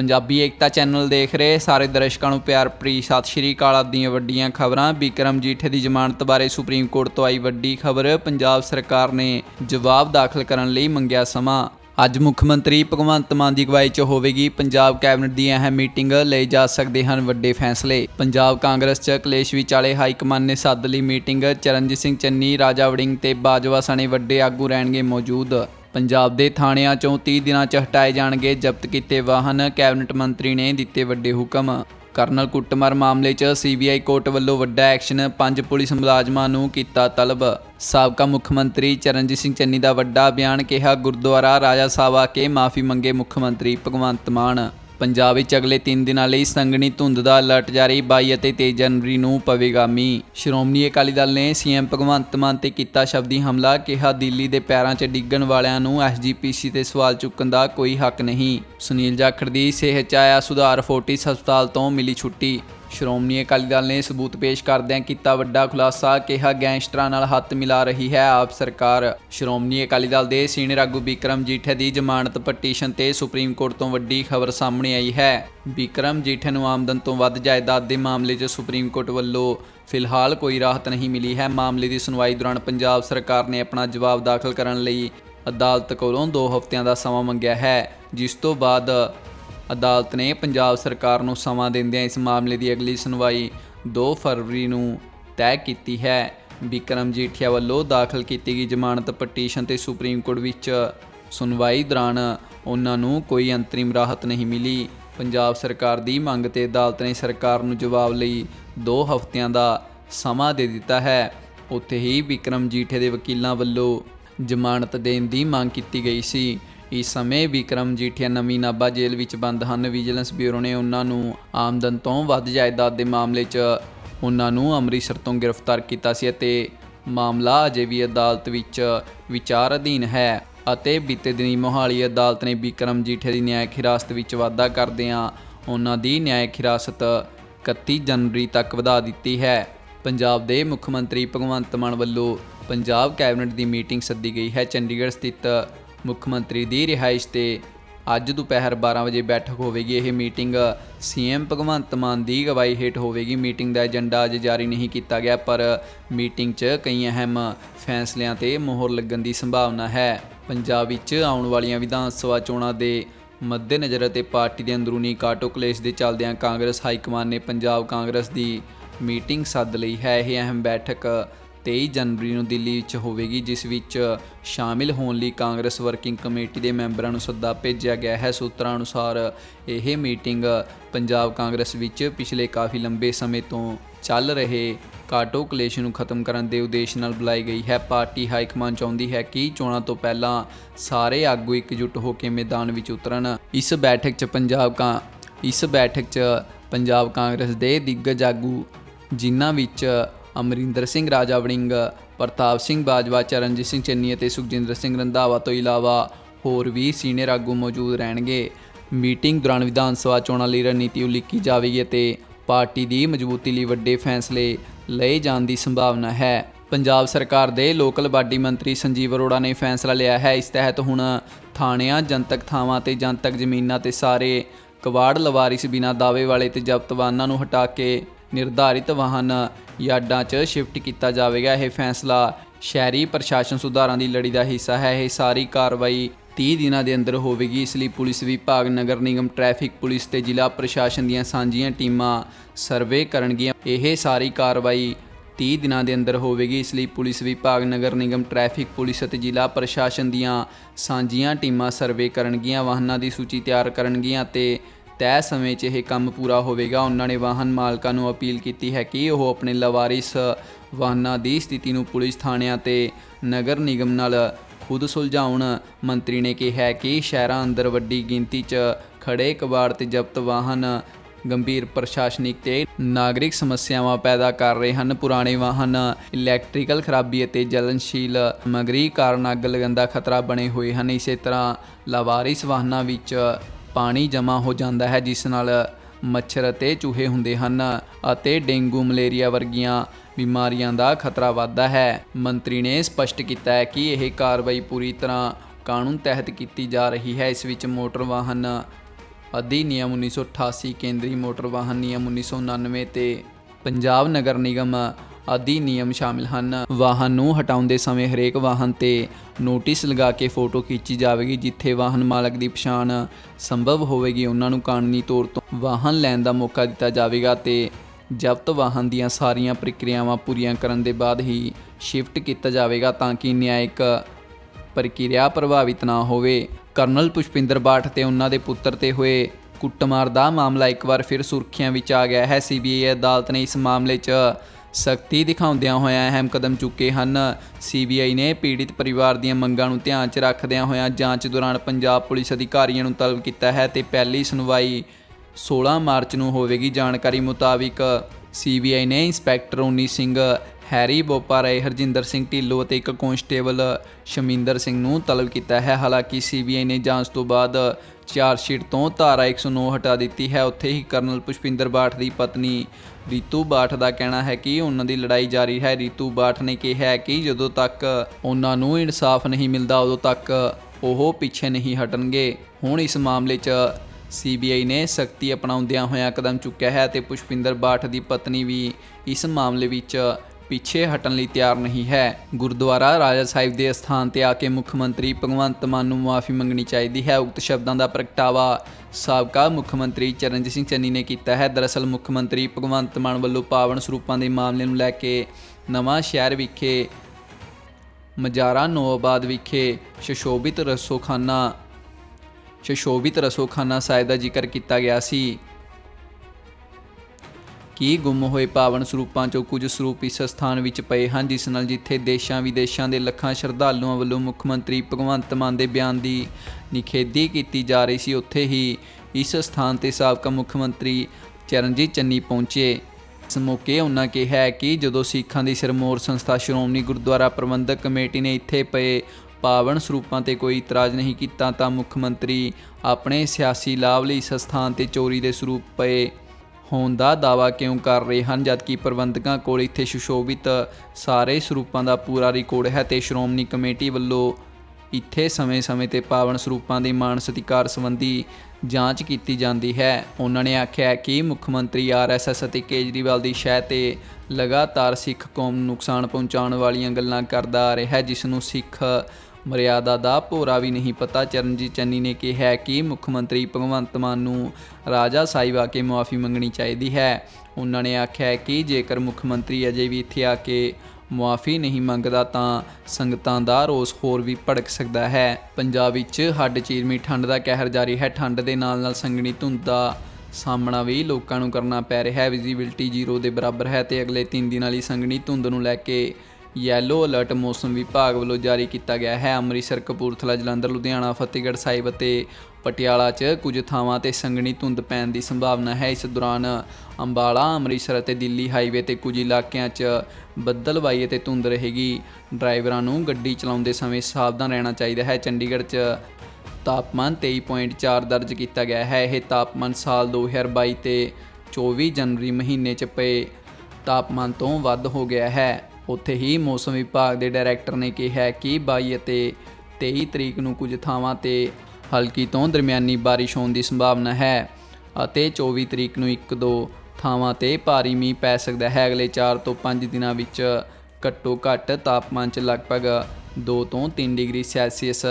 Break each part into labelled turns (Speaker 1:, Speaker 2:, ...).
Speaker 1: ਪੰਜਾਬੀ ਏਕਤਾ channel ਦੇਖ ਰਹੇ ਸਾਰੇ ਦਰਸ਼ਕਾਂ ਨੂੰ ਪਿਆਰ ਭਰੀ ਸਤਿ ਸ਼੍ਰੀ ਅਕਾਲ ਆਪ ਦੀਆਂ ਵੱਡੀਆਂ ਖਬਰਾਂ। ਬਿਕਰਮ ਜੀਠੇ ਦੀ ਜ਼ਮਾਨਤ ਬਾਰੇ ਸੁਪਰੀਮ ਕੋਰਟ ਤੋਂ ਆਈ ਵੱਡੀ ਖਬਰ, ਪੰਜਾਬ ਸਰਕਾਰ ਨੇ ਜਵਾਬ ਦਾਖਲ ਕਰਨ ਲਈ ਮੰਗਿਆ ਸਮਾਂ। ਅੱਜ ਮੁੱਖ ਮੰਤਰੀ ਭਗਵੰਤ ਮਾਨ ਦੀ ਅਗਵਾਈ 'ਚ ਹੋਵੇਗੀ ਪੰਜਾਬ ਕੈਬਨਿਟ ਦੀ ਅਹਿਮ ਮੀਟਿੰਗ ਲਈ ਜਾ ਸਕਦੇ ਹਨ ਵੱਡੇ ਫੈਸਲੇ। ਪੰਜਾਬ ਕਾਂਗਰਸ 'ਚ ਕਲੇਸ਼ ਵਿਚਾਲੇ ਹਾਈ ਕਮਾਨ ਨੇ ਸੱਦ ਲਈ ਮੀਟਿੰਗ, ਚਰਨਜੀਤ ਸਿੰਘ ਚੰਨੀ, ਰਾਜਾ ਵੜਿੰਗ ਤੇ ਬਾਜਵਾ ਸਣੇ ਵੱਡੇ ਆਗੂ ਰਹਿਣਗੇ ਮੌਜੂਦ। ਪੰਜਾਬ ਦੇ ਥਾਣਿਆਂ 'ਚੋਂ 30 ਦਿਨਾਂ 'ਚ ਹਟਾਏ ਜਾਣਗੇ ਜ਼ਬਤ ਕੀਤੇ ਵਾਹਨ। ਕੈਬਨਿਟ ਮੰਤਰੀ ਨੇ ਦਿੱਤੇ ਵੱਡੇ ਹੁਕਮ। ਕਰਨਲ ਕੁੱਟਮਾਰ ਮਾਮਲੇ 'ਚ ਸੀਬੀਆਈ ਕੋਰਟ ਵੱਲੋਂ ਵੱਡਾ ਐਕਸ਼ਨ, ਪੰਜ ਪੁਲਿਸ ਮੁਲਾਜ਼ਮਾਂ ਨੂੰ ਕੀਤਾ ਤਲਬ। ਸਾਬਕਾ ਮੁੱਖ ਮੰਤਰੀ ਚਰਨਜੀਤ ਸਿੰਘ ਚੰਨੀ ਦਾ ਵੱਡਾ ਬਿਆਨ ਕਿਹਾ, ਗੁਰਦੁਆਰਾ ਰਾਜਾ ਸਾਹਿਬ ਆ ਕੇ ਮਾਫੀ ਮੰਗੇ ਮੁੱਖ ਮੰਤਰੀ ਭਗਵੰਤ ਮਾਨ। ਪੰਜਾਬ ਵਿੱਚ ਅਗਲੇ 3 ਦਿਨਾਂ ਲਈ ਸੰਘਣੀ ਧੁੰਦ ਦਾ ਅਲਰਟ ਜਾਰੀ। 22 ਅਤੇ 23 ਜਨਵਰੀ ਨੂੰ ਪਵੇਗਾ ਮੀਂਹ ਸ਼੍ਰੋਮਣੀ ਅਕਾਲੀ ਦਲ ਨੇ ਸੀਐਮ ਭਗਵੰਤ ਮਾਨ ਤੇ ਕੀਤਾ ਸ਼ਬਦੀ ਹਮਲਾ, ਕਿਹਾ ਦਿੱਲੀ ਦੇ ਪੈਰਾਂ 'ਚ ਡਿੱਗਣ ਵਾਲਿਆਂ ਨੂੰ ਐਸਜੀਪੀਸੀ ਤੇ ਸਵਾਲ ਚੁੱਕਣ ਦਾ ਕੋਈ ਹੱਕ ਨਹੀਂ। ਸੁਨੀਲ ਜਾਖੜ ਦੀ ਸਿਹਤ 'ਚ ਆਇਆ ਸੁਧਾਰ, ਫੋਰਟਿਸ ਹਸਪਤਾਲ ਤੋਂ ਮਿਲੀ ਛੁੱਟੀ। ਸ਼੍ਰੋਮਣੀ ਅਕਾਲੀ ਦਲ ਨੇ ਸਬੂਤ ਪੇਸ਼ ਕਰਦਿਆਂ ਕੀਤਾ ਵੱਡਾ ਖੁਲਾਸਾ, ਕਿਹਾ ਗੈਂਗਸਟਰਾਂ ਨਾਲ ਹੱਥ ਮਿਲਾ ਰਹੀ ਹੈ ਆਪ ਸਰਕਾਰ। ਸ਼੍ਰੋਮਣੀ ਅਕਾਲੀ ਦਲ ਦੇ ਸੀਨੀਅਰ ਆਗੂ ਬਿਕਰਮ ਜੀਠੇ ਦੀ ਜ਼ਮਾਨਤ ਪਟੀਸ਼ਨ ਤੇ ਸੁਪਰੀਮ ਕੋਰਟ ਤੋਂ ਵੱਡੀ ਖਬਰ ਸਾਹਮਣੇ ਆਈ ਹੈ। ਬਿਕਰਮ ਜੀਠੇ ਨੂੰ ਆਮਦਨ ਤੋਂ ਵੱਧ ਜਾਇਦਾਦ ਦੇ ਮਾਮਲੇ 'ਚ ਸੁਪਰੀਮ ਕੋਰਟ ਵੱਲੋਂ ਫਿਲਹਾਲ ਕੋਈ ਰਾਹਤ ਨਹੀਂ ਮਿਲੀ ਹੈ। ਮਾਮਲੇ ਦੀ ਸੁਣਵਾਈ ਦੌਰਾਨ ਪੰਜਾਬ ਸਰਕਾਰ ਨੇ ਆਪਣਾ ਜਵਾਬ ਦਾਖਲ ਕਰਨ ਲਈ ਅਦਾਲਤ ਕੋਲੋਂ 2 ਹਫ਼ਤਿਆਂ ਦਾ ਸਮਾਂ ਮੰਗਿਆ ਹੈ, ਜਿਸ ਤੋਂ ਬਾਅਦ ਅਦਾਲਤ ਨੇ ਪੰਜਾਬ ਸਰਕਾਰ ਨੂੰ ਸਮਾਂ ਦਿੰਦਿਆਂ ਇਸ ਮਾਮਲੇ ਦੀ ਅਗਲੀ ਸੁਣਵਾਈ 2 ਫਰਵਰੀ ਨੂੰ ਤੈਅ ਕੀਤੀ ਹੈ। ਬਿਕਰਮ ਜੀਠੀਆ ਵੱਲੋਂ ਦਾਖਲ ਕੀਤੀ ਗਈ ਜ਼ਮਾਨਤ ਪਟੀਸ਼ਨ ਤੇ ਸੁਪਰੀਮ ਕੋਰਟ ਵਿੱਚ ਸੁਣਵਾਈ ਦੌਰਾਨ ਉਹਨਾਂ ਨੂੰ ਕੋਈ ਅੰਤਰਿਮ ਰਾਹਤ ਨਹੀਂ ਮਿਲੀ। ਪੰਜਾਬ ਸਰਕਾਰ ਦੀ ਮੰਗ ਤੇ ਅਦਾਲਤ ਨੇ ਸਰਕਾਰ ਨੂੰ ਜਵਾਬ ਲਈ 2 ਹਫ਼ਤਿਆਂ ਦਾ ਸਮਾਂ ਦੇ ਦਿੱਤਾ ਹੈ। ਉੱਥੇ ਹੀ ਬਿਕਰਮ ਜੀਠੇ ਦੇ ਵਕੀਲਾਂ ਵੱਲੋਂ ਜ਼ਮਾਨਤ ਦੇਣ ਦੀ ਮੰਗ ਕੀਤੀ ਗਈ ਸੀ। ਇਸ ਸਮੇਂ ਵਿਕਰਮ ਜੀਠੀਆ ਨਵੀਂ ਨਾਭਾ ਜੇਲ੍ਹ ਵਿੱਚ ਬੰਦ ਹਨ। ਵਿਜੀਲੈਂਸ ਬਿਊਰੋ ਨੇ ਉਹਨਾਂ ਨੂੰ ਆਮਦਨ ਤੋਂ ਵੱਧ ਜਾਇਦਾਦ ਦੇ ਮਾਮਲੇ 'ਚ ਉਹਨਾਂ ਨੂੰ ਅੰਮ੍ਰਿਤਸਰ ਤੋਂ ਗ੍ਰਿਫਤਾਰ ਕੀਤਾ ਸੀ ਅਤੇ ਮਾਮਲਾ ਅਜੇ ਵੀ ਅਦਾਲਤ ਵਿੱਚ ਵਿਚਾਰ ਅਧੀਨ ਹੈ ਅਤੇ ਬੀਤੇ ਦਿਨੀ ਮੋਹਾਲੀ ਅਦਾਲਤ ਨੇ ਵਿਕਰਮ ਜੀਠੇ ਦੀ ਨਿਆਇਕ ਹਿਰਾਸਤ ਵਿੱਚ ਵਾਧਾ ਕਰਦਿਆਂ ਉਹਨਾਂ ਦੀ ਨਿਆਇਕ ਹਿਰਾਸਤ 31 ਜਨਵਰੀ ਤੱਕ ਵਧਾ ਦਿੱਤੀ ਹੈ। ਪੰਜਾਬ ਦੇ ਮੁੱਖ ਮੰਤਰੀ ਭਗਵੰਤ ਮਾਨ ਵੱਲੋਂ ਪੰਜਾਬ ਕੈਬਨਿਟ ਦੀ ਮੀਟਿੰਗ ਸੱਦੀ ਗਈ ਹੈ। ਚੰਡੀਗੜ੍ਹ ਸਥਿਤ ਮੁੱਖ ਮੰਤਰੀ ਦੀ ਰਿਹਾਇਸ਼ ਤੇ ਅੱਜ ਦੁਪਹਿਰ 12 ਵਜੇ ਬੈਠਕ ਹੋਵੇਗੀ। ਇਹ ਮੀਟਿੰਗ ਸੀਐਮ ਭਗਵੰਤ ਮਾਨ ਦੀ ਅਗਵਾਈ ਹੇਠ ਹੋਵੇਗੀ। ਮੀਟਿੰਗ ਦਾ ਏਜੰਡਾ ਅਜੇ ਜਾਰੀ ਨਹੀਂ ਕੀਤਾ ਗਿਆ, ਪਰ ਮੀਟਿੰਗ 'ਚ ਕਈ ਅਹਿਮ ਫੈਸਲਿਆਂ ਤੇ ਮੋਹਰ ਲੱਗਣ ਦੀ ਸੰਭਾਵਨਾ ਹੈ। ਪੰਜਾਬ ਵਿੱਚ ਆਉਣ ਵਾਲੀਆਂ ਵਿਧਾਨ ਸਭਾ ਚੋਣਾਂ ਦੇ ਮੱਦੇਨਜ਼ਰ ਅਤੇ ਪਾਰਟੀ ਦੇ ਅੰਦਰੂਨੀ ਕਾਟੋ ਕਲੇਸ਼ ਦੇ ਚੱਲਦਿਆਂ ਕਾਂਗਰਸ ਹਾਈਕਮਾਨ ਨੇ ਪੰਜਾਬ ਕਾਂਗਰਸ ਦੀ ਮੀਟਿੰਗ ਸੱਦ ਲਈ ਹੈ। ਇਹ ਅਹਿਮ ਬੈਠਕ 23 ਜਨਵਰੀ ਨੂੰ ਦਿੱਲੀ ਵਿੱਚ ਹੋਵੇਗੀ, ਜਿਸ ਵਿੱਚ ਸ਼ਾਮਿਲ ਹੋਣ ਲਈ ਕਾਂਗਰਸ ਵਰਕਿੰਗ ਕਮੇਟੀ ਦੇ ਮੈਂਬਰਾਂ ਨੂੰ ਸੱਦਾ ਭੇਜਿਆ ਗਿਆ ਹੈ। ਸੂਤਰਾਂ ਅਨੁਸਾਰ ਇਹ ਮੀਟਿੰਗ ਪੰਜਾਬ ਕਾਂਗਰਸ ਵਿੱਚ ਪਿਛਲੇ ਕਾਫੀ ਲੰਬੇ ਸਮੇਂ ਤੋਂ ਚੱਲ ਰਹੇ ਕਾਟੋ ਕਲੇਸ਼ ਨੂੰ ਖਤਮ ਕਰਨ ਦੇ ਉਦੇਸ਼ ਨਾਲ ਬੁਲਾਈ ਗਈ ਹੈ। ਪਾਰਟੀ ਹਾਈ ਕਮਾਨ ਚਾਹੁੰਦੀ ਹੈ ਕਿ ਚੋਣਾਂ ਤੋਂ ਪਹਿਲਾਂ ਸਾਰੇ ਆਗੂ ਇਕਜੁੱਟ ਹੋ ਕੇ ਮੈਦਾਨ ਵਿੱਚ ਉਤਰਨ। ਇਸ ਬੈਠਕ 'ਚ ਪੰਜਾਬ ਕਾ, ਇਸ ਬੈਠਕ 'ਚ ਪੰਜਾਬ ਕਾਂਗਰਸ ਦੇ ਦਿੱਗਜ ਆਗੂ, ਜਿਨ੍ਹਾਂ ਵਿੱਚ ਅਮਰਿੰਦਰ ਸਿੰਘ, ਰਾਜਾ ਵੜਿੰਗ, ਪ੍ਰਤਾਪ ਸਿੰਘ, ਬਾਜਵਾ ਚਰਨਜੀਤ ਸਿੰਘ ਚੰਨੀ ਅਤੇ ਸੁਖਜਿੰਦਰ ਸਿੰਘ ਰੰਧਾਵਾ ਤੋਂ ਇਲਾਵਾ ਹੋਰ ਵੀ ਸੀਨੀਅਰ ਆਗੂ ਮੌਜੂਦ ਰਹਿਣਗੇ। ਮੀਟਿੰਗ ਦੌਰਾਨ ਵਿਧਾਨ ਸਭਾ ਚੋਣਾਂ ਲਈ ਰਣਨੀਤੀ ਉਲੀਕੀ ਜਾਵੇਗੀ ਅਤੇ ਪਾਰਟੀ ਦੀ ਮਜ਼ਬੂਤੀ ਲਈ ਵੱਡੇ ਫੈਸਲੇ ਲਏ ਜਾਣ ਦੀ ਸੰਭਾਵਨਾ ਹੈ। ਪੰਜਾਬ ਸਰਕਾਰ ਦੇ ਲੋਕਲ ਬਾਡੀ ਮੰਤਰੀ ਸੰਜੀਵ ਅਰੋੜਾ ਨੇ ਫੈਸਲਾ ਲਿਆ ਹੈ। ਇਸ ਤਹਿਤ ਹੁਣ ਥਾਣਿਆਂ, ਜਨਤਕ ਥਾਵਾਂ ਤੇ ਜਨਤਕ ਜ਼ਮੀਨਾਂ ਤੇ ਸਾਰੇ ਕਵਾੜ, ਲਵਾਰਿਸ ਬਿਨਾਂ ਦਾਅਵੇ ਵਾਲੇ ਤੇ ਜ਼ਬਤ ਵਾਹਨਾਂ ਨੂੰ ਹਟਾ ਕੇ ਨਿਰਧਾਰਿਤ ਵਾਹਨ ਯਾਰਡਾਂ 'ਚ ਸ਼ਿਫਟ ਕੀਤਾ ਜਾਵੇਗਾ। ਇਹ ਫੈਸਲਾ ਸ਼ਹਿਰੀ ਪ੍ਰਸ਼ਾਸਨ ਸੁਧਾਰਾਂ ਦੀ ਲੜੀ ਦਾ ਹਿੱਸਾ ਹੈ। ਇਹ ਸਾਰੀ ਕਾਰਵਾਈ 30 ਦਿਨਾਂ ਦੇ ਅੰਦਰ ਹੋਵੇਗੀ। ਇਸ ਲਈ ਪੁਲਿਸ ਵਿਭਾਗ, ਨਗਰ ਨਿਗਮ, ਟ੍ਰੈਫਿਕ ਪੁਲਿਸ ਤੇ ਜ਼ਿਲ੍ਹਾ ਪ੍ਰਸ਼ਾਸਨ ਦੀਆਂ ਸਾਂਝੀਆਂ ਟੀਮਾਂ ਸਰਵੇ ਕਰਨਗੀਆਂ। ਇਹ ਸਾਰੀ ਕਾਰਵਾਈ 30 ਦਿਨਾਂ ਦੇ ਅੰਦਰ ਹੋਵੇਗੀ। ਇਸ ਲਈ ਪੁਲਿਸ ਵਿਭਾਗ, ਨਗਰ ਨਿਗਮ, ਟ੍ਰੈਫਿਕ ਪੁਲਿਸ ਅਤੇ ਜ਼ਿਲ੍ਹਾ ਪ੍ਰਸ਼ਾਸਨ ਦੀਆਂ ਸਾਂਝੀਆਂ ਟੀਮਾਂ ਸਰਵੇ ਕਰਨਗੀਆਂ। ਵਾਹਨਾਂ ਦੀ ਸੂਚੀ ਤਿਆਰ ਕਰਨਗੀਆਂ ਤੇ ਤੈਅ ਸਮੇਂ 'ਚ ਇਹ ਕੰਮ ਪੂਰਾ ਹੋਵੇਗਾ। ਉਹਨਾਂ ਨੇ ਵਾਹਨ ਮਾਲਕਾਂ ਨੂੰ ਅਪੀਲ ਕੀਤੀ ਹੈ ਕਿ ਉਹ ਆਪਣੇ ਲਵਾਰਿਸ ਵਾਹਨਾਂ ਦੀ ਸਥਿਤੀ ਨੂੰ ਪੁਲਿਸ ਥਾਣਿਆਂ ਤੇ ਨਗਰ ਨਿਗਮ ਨਾਲ ਖੁਦ ਸੁਲਝਾਉਣ ਮੰਤਰੀ ਨੇ ਕਿਹਾ ਕਿ ਸ਼ਹਿਰਾਂ ਅੰਦਰ ਵੱਡੀ ਗਿਣਤੀ 'ਚ ਖੜੇ ਕਬਾੜ ਤੇ ਜ਼ਬਤ ਵਾਹਨ ਗੰਭੀਰ ਪ੍ਰਸ਼ਾਸਨਿਕ ਤੇ ਨਾਗਰਿਕ ਸਮੱਸਿਆਵਾਂ ਪੈਦਾ ਕਰ ਰਹੇ ਹਨ। ਪੁਰਾਣੇ ਵਾਹਨ ਇਲੈਕਟ੍ਰੀਕਲ ਖਰਾਬੀ ਅਤੇ ਜਲਨਸ਼ੀਲ ਸਮੱਗਰੀ ਕਾਰਨ ਅੱਗ ਲੱਗਣ ਦਾ ਖਤਰਾ ਬਣੇ ਹੋਏ ਹਨ। ਇਸੇ ਤਰ੍ਹਾਂ ਲਵਾਰਿਸ ਵਾਹਨਾਂ ਵਿੱਚ ਪਾਣੀ ਜਮ੍ਹਾਂ ਹੋ ਜਾਂਦਾ ਹੈ, ਜਿਸ ਨਾਲ ਮੱਛਰ ਅਤੇ ਚੂਹੇ ਹੁੰਦੇ ਹਨ ਅਤੇ ਡੇਂਗੂ, ਮਲੇਰੀਆ ਵਰਗੀਆਂ ਬਿਮਾਰੀਆਂ ਦਾ ਖਤਰਾ ਵੱਧਦਾ ਹੈ। ਮੰਤਰੀ ਨੇ ਸਪਸ਼ਟ ਕੀਤਾ ਹੈ ਕਿ ਇਹ ਕਾਰਵਾਈ ਪੂਰੀ ਤਰ੍ਹਾਂ ਕਾਨੂੰਨ ਤਹਿਤ ਕੀਤੀ ਜਾ ਰਹੀ ਹੈ। ਇਸ ਵਿੱਚ ਮੋਟਰ ਵਾਹਨ ਅਧਿਨਿਯਮ 1988 ਕੇਂਦਰੀ ਮੋਟਰ ਵਾਹਨ ਨਿਯਮ 1999 ਤੇ ਪੰਜਾਬ ਨਗਰ ਨਿਗਮ ਆਦਿ ਨਿਯਮ ਸ਼ਾਮਿਲ ਹਨ। ਵਾਹਨ ਨੂੰ ਹਟਾਉਂਦੇ ਸਮੇਂ ਹਰੇਕ ਵਾਹਨ ਤੇ ਨੋਟਿਸ ਲਗਾ ਕੇ ਫੋਟੋ ਖਿੱਚੀ ਜਾਵੇਗੀ, ਜਿੱਥੇ ਵਾਹਨ ਮਾਲਕ ਦੀ ਪਛਾਣ ਸੰਭਵ ਹੋਵੇਗੀ। ਉਹਨਾਂ ਨੂੰ ਕਾਨੂੰਨੀ ਤੌਰ ਤੋਂ ਵਾਹਨ ਲੈਣ ਦਾ ਮੌਕਾ ਦਿੱਤਾ ਜਾਵੇਗਾ ਤੇ ਜ਼ਬਤ ਵਾਹਨ ਦੀਆਂ ਸਾਰੀਆਂ ਪ੍ਰਕਿਰਿਆਵਾਂ ਪੂਰੀਆਂ ਕਰਨ ਦੇ ਬਾਅਦ ਹੀ ਸ਼ਿਫਟ ਕੀਤਾ ਜਾਵੇਗਾ ਤਾਂ ਕਿ ਨਿਆਇਕ ਪ੍ਰਕਿਰਿਆ ਪ੍ਰਭਾਵਿਤ ਨਾ ਹੋਵੇ। ਕਰਨਲ ਪੁਸ਼ਪਿੰਦਰ ਬਾਠ ਤੇ ਉਹਨਾਂ ਦੇ ਪੁੱਤਰ ਤੇ ਹੋਏ ਕੁੱਟਮਾਰ ਦਾ ਮਾਮਲਾ ਇੱਕ ਵਾਰ ਫਿਰ ਸੁਰਖੀਆਂ ਵਿੱਚ ਆ ਗਿਆ ਹੈ। ਸੀਬੀਆਈ ਅਦਾਲਤ ਨੇ ਇਸ ਮਾਮਲੇ 'ਚ ਸਖਤੀ ਦਿਖਾਉਂਦਿਆਂ ਹੋਇਆਂ ਅਹਿਮ ਕਦਮ ਚੁੱਕੇ ਹਨ। ਸੀਬੀਆਈ ਨੇ ਪੀੜਿਤ ਪਰਿਵਾਰ ਦੀਆਂ ਮੰਗਾਂ ਨੂੰ ਧਿਆਨ 'ਚ ਰੱਖਦਿਆਂ ਹੋਇਆਂ ਜਾਂਚ ਦੌਰਾਨ ਪੰਜਾਬ ਪੁਲਿਸ ਅਧਿਕਾਰੀਆਂ ਨੂੰ ਤਲਬ ਕੀਤਾ ਹੈ ਤੇ ਪਹਿਲੀ ਸੁਣਵਾਈ 16 ਮਾਰਚ ਨੂੰ ਹੋਵੇਗੀ। ਜਾਣਕਾਰੀ ਮੁਤਾਬਿਕ ਸੀਬੀਆਈ ਨੇ ਇੰਸਪੈਕਟਰ ਉਨੀ ਸਿੰਘ, ਹੈਰੀ ਬੋਪਾ ਰਾਏ ਹਰਜਿੰਦਰ ਸਿੰਘ ਢਿੱਲੋਂ ਅਤੇ ਇੱਕ ਕਾਂਸਟੇਬਲ ਸ਼ਮਿੰਦਰ ਸਿੰਘ ਨੂੰ ਤਲਬ ਕੀਤਾ ਹੈ। ਹਾਲਾਂਕਿ ਸੀਬੀਆਈ ਨੇ ਜਾਂਚ ਤੋਂ ਬਾਅਦ ਚਾਰਜਸ਼ੀਟ ਤੋਂ ਧਾਰਾ 109 ਹਟਾ ਦਿੱਤੀ ਹੈ। ਉੱਥੇ ਹੀ ਕਰਨਲ ਪੁਸ਼ਪਿੰਦਰ ਬਾਠ ਦੀ ਪਤਨੀ ਰੀਤੂ ਬਾਠ ਦਾ ਕਹਿਣਾ ਹੈ ਕਿ ਉਹਨਾਂ ਦੀ ਲੜਾਈ ਜਾਰੀ ਹੈ। ਰੀਤੂ ਬਾਠ ਨੇ ਕਿਹਾ ਕਿ ਜਦੋਂ ਤੱਕ ਉਹਨਾਂ ਨੂੰ ਇਨਸਾਫ ਨਹੀਂ ਮਿਲਦਾ, ਉਦੋਂ ਤੱਕ ਉਹ ਪਿੱਛੇ ਨਹੀਂ ਹਟਣਗੇ। ਹੁਣ ਇਸ ਮਾਮਲੇ 'ਚ ਸੀਬੀਆਈ ਨੇ ਸਖਤੀ ਅਪਣਾਉਂਦਿਆਂ ਹੋਇਆਂ ਕਦਮ ਚੁੱਕਿਆ ਹੈ ਤੇ ਪੁਸ਼ਪਿੰਦਰ ਬਾਠ ਦੀ ਪਤਨੀ ਵੀ ਇਸ ਮਾਮਲੇ ਵਿੱਚ ਪਿੱਛੇ ਹਟਣ ਲਈ ਤਿਆਰ ਨਹੀਂ ਹੈ। ਗੁਰਦੁਆਰਾ ਰਾਜਾ ਸਾਹਿਬ ਦੇ ਸਥਾਨ ਤੇ ਆ ਕੇ ਮੁੱਖ ਮੰਤਰੀ ਭਗਵੰਤ ਮਾਨ ਨੂੰ ਮਾਫੀ ਮੰਗਣੀ ਚਾਹੀਦੀ ਹੈ, ਉਕਤ ਸ਼ਬਦਾਂ ਦਾ ਪ੍ਰਗਟਾਵਾ। ਸਾਬਕਾ ਮੁੱਖ ਮੰਤਰੀ ਚਰਨਜੀਤ ਸਿੰਘ ਚੰਨੀ ਨੇ ਕੀਤਾ ਹੈ। ਦਰਅਸਲ ਮੁੱਖ ਮੰਤਰੀ ਭਗਵੰਤ ਮਾਨ ਵੱਲੋਂ ਪਾਵਨ ਸਰੂਪਾਂ ਦੇ ਮਾਮਲੇ ਨੂੰ ਲੈ ਕੇ ਨਵਾਂ ਸ਼ਹਿਰ ਵਿਖੇ, ਮਜਾਰਾ ਨੋਬਾਦ ਵਿਖੇ ਸ਼ਸ਼ੋਭਿਤ ਰਸੋਖਾਨਾ ਸ਼ਸ਼ੋਭਿਤ ਰਸੋਖਾਨਾ ਸਾਹਿਬ ਦਾ ਜ਼ਿਕਰ ਕੀਤਾ ਗਿਆ ਸੀ। ਕਿ ਗੁੰਮ ਹੋਏ ਪਾਵਨ ਸਰੂਪਾਂ ਚੋਂ ਕੁਝ ਸਰੂਪ ਇਸ ਸਥਾਨ ਵਿੱਚ ਪਏ ਹਨ, ਜਿਸ ਨਾਲ ਜਿੱਥੇ ਦੇਸ਼ਾਂ ਵਿਦੇਸ਼ਾਂ ਦੇ ਲੱਖਾਂ ਸ਼ਰਧਾਲੂਆਂ ਵੱਲੋਂ ਮੁੱਖ ਮੰਤਰੀ ਭਗਵੰਤ ਮਾਨ ਦੇ ਬਿਆਨ ਦੀ ਨਿਖੇਧੀ ਕੀਤੀ ਜਾ ਰਹੀ ਸੀ, ਉੱਥੇ ਹੀ ਇਸ ਸਥਾਨ ਤੇ ਸਾਬਕਾ ਮੁੱਖ ਮੰਤਰੀ ਚਰਨਜੀਤ ਚੰਨੀ ਪਹੁੰਚੇ। ਇਸ ਮੌਕੇ ਉਹਨਾਂ ਕਿਹਾ ਕਿ ਜਦੋਂ ਸਿੱਖਾਂ ਦੀ ਸਿਰਮੌਰ ਸੰਸਥਾ ਸ਼੍ਰੋਮਣੀ ਗੁਰਦੁਆਰਾ ਪ੍ਰਬੰਧਕ ਕਮੇਟੀ ਨੇ ਇੱਥੇ ਪਏ ਪਾਵਨ ਸਰੂਪਾਂ ਤੇ ਕੋਈ ਇਤਰਾਜ਼ ਨਹੀਂ ਕੀਤਾ, ਤਾਂ ਮੁੱਖ ਮੰਤਰੀ ਆਪਣੇ ਸਿਆਸੀ ਲਾਭ ਲਈ ਇਸ ਸਥਾਨ ਤੇ ਚੋਰੀ ਦੇ ਸਰੂਪ ਪਏ। ਹੋਣ ਦਾ ਦਾਵਾ ਕਿਉਂ ਕਰ ਰਹੇ ਹਨ? ਜਦਕਿ ਪ੍ਰਬੰਧਕਾਂ ਕੋਲ ਇੱਥੇ ਸੁਸ਼ੋਭਿਤ ਸਾਰੇ ਸਰੂਪਾਂ ਦਾ ਪੂਰਾ ਰਿਕਾਰਡ ਹੈ ਤੇ ਸ਼੍ਰੋਮਣੀ ਕਮੇਟੀ ਵੱਲੋਂ ਇੱਥੇ ਸਮੇਂ-ਸਮੇਂ ਤੇ ਪਾਵਨ ਸਰੂਪਾਂ ਦੇ ਮਾਣ ਸਤਿਕਾਰ ਸੰਬੰਧੀ ਜਾਂਚ ਕੀਤੀ ਜਾਂਦੀ ਹੈ। ਉਹਨਾਂ ਨੇ ਆਖਿਆ ਕਿ ਮੁੱਖ ਮੰਤਰੀ ਆਰਐਸਐਸ ਅਤੇ ਕੇਜਰੀਵਾਲ ਦੀ ਸ਼ਹਿ ਤੇ ਲਗਾਤਾਰ ਸਿੱਖ ਕੌਮ ਨੂੰ ਨੁਕਸਾਨ ਪਹੁੰਚਾਉਣ ਵਾਲੀਆਂ ਗੱਲਾਂ ਕਰਦਾ ਆ ਰਿਹਾ ਜਿਸ ਨੂੰ ਸਿੱਖ ਮਰਿਆਦਾ ਦਾ ਭੋਰਾ ਵੀ ਨਹੀਂ ਪਤਾ। ਚਰਨਜੀਤ ਚੰਨੀ ਨੇ ਕਿਹਾ ਕਿ ਮੁੱਖ ਮੰਤਰੀ ਭਗਵੰਤ ਮਾਨ ਨੂੰ ਰਾਜਾ ਸਾਹਿਬ ਆ ਕੇ ਮੁਆਫੀ ਮੰਗਣੀ ਚਾਹੀਦੀ ਹੈ। ਉਹਨਾਂ ਨੇ ਆਖਿਆ ਕਿ ਜੇਕਰ ਮੁੱਖ ਮੰਤਰੀ ਅਜੇ ਵੀ ਇੱਥੇ ਆ ਕੇ ਮੁਆਫੀ ਨਹੀਂ ਮੰਗਦਾ ਤਾਂ ਸੰਗਤਾਂ ਦਾ ਰੋਸ ਹੋਰ ਵੀ ਭੜਕ ਸਕਦਾ ਹੈ। ਪੰਜਾਬ ਵਿੱਚ ਹੱਡ ਚੀਰਮੀ ਠੰਡ ਦਾ ਕਹਿਰ ਜਾਰੀ ਹੈ। ਠੰਡ ਦੇ ਨਾਲ ਨਾਲ ਸੰਘਣੀ ਧੁੰਦ ਦਾ ਸਾਹਮਣਾ ਵੀ ਲੋਕਾਂ ਨੂੰ ਕਰਨਾ ਪੈ ਰਿਹਾ ਹੈ। ਵਿਜ਼ਿਬਿਲਟੀ ਜ਼ੀਰੋ ਦੇ ਬਰਾਬਰ ਹੈ ਤੇ ਅਗਲੇ 3 ਦਿਨਾਂ ਲਈ ਸੰਘਣੀ ਧੁੰਦ ਨੂੰ ਲੈ ਕੇ ਯੈਲੋ ਅਲਰਟ ਮੌਸਮ ਵਿਭਾਗ ਵੱਲੋਂ ਜਾਰੀ ਕੀਤਾ ਗਿਆ ਹੈ। ਅੰਮ੍ਰਿਤਸਰ, ਕਪੂਰਥਲਾ, ਜਲੰਧਰ, ਲੁਧਿਆਣਾ, ਫਤਿਹਗੜ੍ਹ ਸਾਹਿਬ ਅਤੇ ਪਟਿਆਲਾ 'ਚ ਕੁਝ ਥਾਵਾਂ ਤੇ ਸੰਘਣੀ ਧੁੰਦ ਪੈਣ ਦੀ ਸੰਭਾਵਨਾ ਹੈ। ਇਸ ਦੌਰਾਨ ਅੰਬਾਲਾ, ਅੰਮ੍ਰਿਤਸਰ ਅਤੇ ਦਿੱਲੀ ਹਾਈਵੇ ਤੇ ਕੁਝ ਇਲਾਕਿਆਂ 'ਚ ਬੱਦਲਵਾਈ ਅਤੇ ਧੁੰਦ ਰਹੇਗੀ। ਡਰਾਈਵਰਾਂ ਨੂੰ ਗੱਡੀ ਚਲਾਉਂਦੇ ਸਮੇਂ ਸਾਵਧਾਨ ਰਹਿਣਾ ਚਾਹੀਦਾ ਹੈ। ਚੰਡੀਗੜ੍ਹ 'ਚ ਤਾਪਮਾਨ 23.4 ਦਰਜ ਕੀਤਾ ਗਿਆ ਹੈ। ਇਹ ਤਾਪਮਾਨ ਸਾਲ 2022 ਤੇ 24 ਜਨਵਰੀ ਮਹੀਨੇ 'ਚ ਪਏ ਤਾਪਮਾਨ ਤੋਂ ਵੱਧ ਹੋ ਗਿਆ ਹੈ। ਉੱਥੇ ਹੀ ਮੌਸਮ ਵਿਭਾਗ ਦੇ ਡਾਇਰੈਕਟਰ ਨੇ ਕਿਹਾ ਕਿ 22 ਅਤੇ 23 ਤਰੀਕ ਨੂੰ ਕੁਝ ਥਾਵਾਂ ਤੇ ਹਲਕੀ ਤੋਂ ਦਰਮਿਆਨੀ ਬਾਰਿਸ਼ ਹੋਣ ਦੀ ਸੰਭਾਵਨਾ ਹੈ ਅਤੇ 24 ਤਰੀਕ ਨੂੰ ਇੱਕ ਦੋ ਥਾਵਾਂ ਤੇ ਭਾਰੀ ਮੀਂਹ ਪੈ ਸਕਦਾ ਹੈ। ਅਗਲੇ 4 ਤੋਂ 5 ਦਿਨਾਂ ਵਿੱਚ ਘੱਟੋ ਘੱਟ ਤਾਪਮਾਨ 'ਚ ਲਗਭਗ 2 ਤੋਂ 3 ਡਿਗਰੀ ਸੈਲਸੀਅਸ